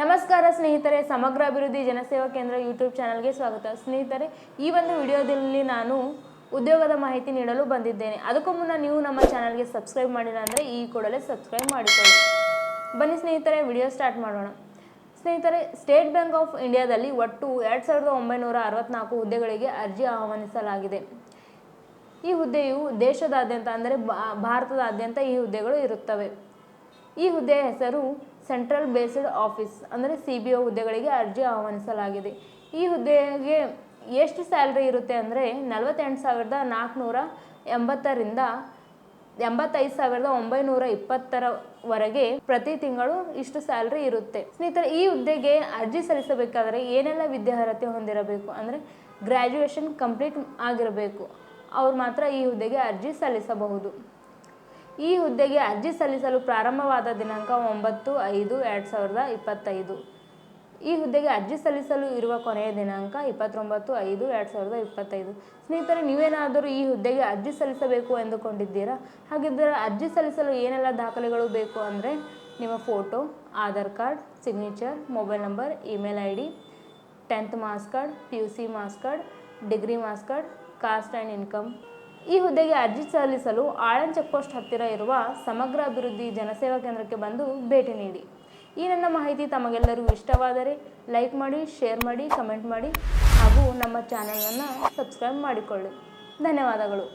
ನಮಸ್ಕಾರ ಸ್ನೇಹಿತರೆ, ಸಮಗ್ರ ಅಭಿವೃದ್ಧಿ ಜನಸೇವಾ ಕೇಂದ್ರ ಯೂಟ್ಯೂಬ್ ಚಾನಲ್ಗೆ ಸ್ವಾಗತ. ಸ್ನೇಹಿತರೆ, ಈ ಒಂದು ವಿಡಿಯೋದಲ್ಲಿ ನಾನು ಉದ್ಯೋಗದ ಮಾಹಿತಿ ನೀಡಲು ಬಂದಿದ್ದೇನೆ. ಅದಕ್ಕೂ ಮುನ್ನ ನೀವು ನಮ್ಮ ಚಾನಲ್ಗೆ ಸಬ್ಸ್ಕ್ರೈಬ್ ಮಾಡಿಲ್ಲ ಅಂದರೆ ಈ ಕೂಡಲೇ ಸಬ್ಸ್ಕ್ರೈಬ್ ಮಾಡಿಕೊಳ್ಳಿ. ಬನ್ನಿ ಸ್ನೇಹಿತರೆ, ವಿಡಿಯೋ ಸ್ಟಾರ್ಟ್ ಮಾಡೋಣ. ಸ್ನೇಹಿತರೆ ಸ್ಟೇಟ್ ಬ್ಯಾಂಕ್ ಆಫ್ ಇಂಡಿಯಾದಲ್ಲಿ ಒಟ್ಟು ಎರಡು ಸಾವಿರದ ಒಂಬೈನೂರ ಅರವತ್ನಾಲ್ಕು ಹುದ್ದೆಗಳಿಗೆ ಅರ್ಜಿ ಆಹ್ವಾನಿಸಲಾಗಿದೆ. ಈ ಹುದ್ದೆಯು ದೇಶದಾದ್ಯಂತ ಅಂದರೆ ಭಾರತದಾದ್ಯಂತ ಈ ಹುದ್ದೆಗಳು ಇರುತ್ತವೆ. ಈ ಹುದ್ದೆಯ ಹೆಸರು ಸೆಂಟ್ರಲ್ ಬೇಸ್ಡ್ ಆಫೀಸ್ ಅಂದರೆ ಸಿ ಬಿ ಒ ಹುದ್ದೆಗಳಿಗೆ ಅರ್ಜಿ ಆಹ್ವಾನಿಸಲಾಗಿದೆ. ಈ ಹುದ್ದೆಗೆ ಎಷ್ಟು ಸ್ಯಾಲ್ರಿ ಇರುತ್ತೆ ಅಂದರೆ ನಲವತ್ತೆಂಟು ಸಾವಿರದ ನಾಲ್ಕುನೂರ ಎಂಬತ್ತರಿಂದ ಎಂಬತ್ತೈದು ಸಾವಿರದ ಒಂಬೈನೂರ ಇಪ್ಪತ್ತರವರೆಗೆ ಪ್ರತಿ ತಿಂಗಳು ಇಷ್ಟು ಸ್ಯಾಲ್ರಿ ಇರುತ್ತೆ. ಸ್ನೇಹಿತರೆ, ಈ ಹುದ್ದೆಗೆ ಅರ್ಜಿ ಸಲ್ಲಿಸಬೇಕಾದರೆ ಏನೆಲ್ಲ ವಿದ್ಯಾರ್ಹತೆ ಹೊಂದಿರಬೇಕು? ಅಂದರೆ ಗ್ರ್ಯಾಜುಯೇಷನ್ ಕಂಪ್ಲೀಟ್ ಆಗಿರಬೇಕು. ಅವ್ರು ಮಾತ್ರ ಈ ಹುದ್ದೆಗೆ ಅರ್ಜಿ ಸಲ್ಲಿಸಬಹುದು. ಈ ಹುದ್ದೆಗೆ ಅರ್ಜಿ ಸಲ್ಲಿಸಲು ಪ್ರಾರಂಭವಾದ ದಿನಾಂಕ ಒಂಬತ್ತು ಐದು ಎರಡು ಸಾವಿರದ ಇಪ್ಪತ್ತೈದು. ಈ ಹುದ್ದೆಗೆ ಅರ್ಜಿ ಸಲ್ಲಿಸಲು ಇರುವ ಕೊನೆಯ ದಿನಾಂಕ ಇಪ್ಪತ್ತೊಂಬತ್ತು ಐದು ಎರಡು ಸಾವಿರದ ಇಪ್ಪತ್ತೈದು. ಸ್ನೇಹಿತರೆ, ನೀವೇನಾದರೂ ಈ ಹುದ್ದೆಗೆ ಅರ್ಜಿ ಸಲ್ಲಿಸಬೇಕು ಎಂದುಕೊಂಡಿದ್ದೀರಾ? ಹಾಗಿದ್ದರೆ ಅರ್ಜಿ ಸಲ್ಲಿಸಲು ಏನೆಲ್ಲ ದಾಖಲೆಗಳು ಬೇಕು ಅಂದರೆ ನಿಮ್ಮ photo, Aadhaar card, signature, mobile number, email I D tenth marks card, P U C marks card, degree marks card, caste and income. ಈ ಹುದ್ದೆಗೆ ಅರ್ಜಿ ಸಲ್ಲಿಸಲು ಆಳನ್ ಚೆಕ್ಪೋಸ್ಟ್ ಹತ್ತಿರ ಇರುವ ಸಮಗ್ರ ಅಭಿವೃದ್ಧಿ ಜನಸೇವಾ ಕೇಂದ್ರಕ್ಕೆ ಬಂದು ಭೇಟಿ ನೀಡಿ. ಈ ನನ್ನ ಮಾಹಿತಿ ತಮಗೆಲ್ಲರಿಗೂ ಇಷ್ಟವಾದರೆ ಲೈಕ್ ಮಾಡಿ, ಶೇರ್ ಮಾಡಿ, ಕಮೆಂಟ್ ಮಾಡಿ ಹಾಗೂ ನಮ್ಮ ಚಾನೆಲನ್ನು ಸಬ್ಸ್ಕ್ರೈಬ್ ಮಾಡಿಕೊಳ್ಳಿ. ಧನ್ಯವಾದಗಳು.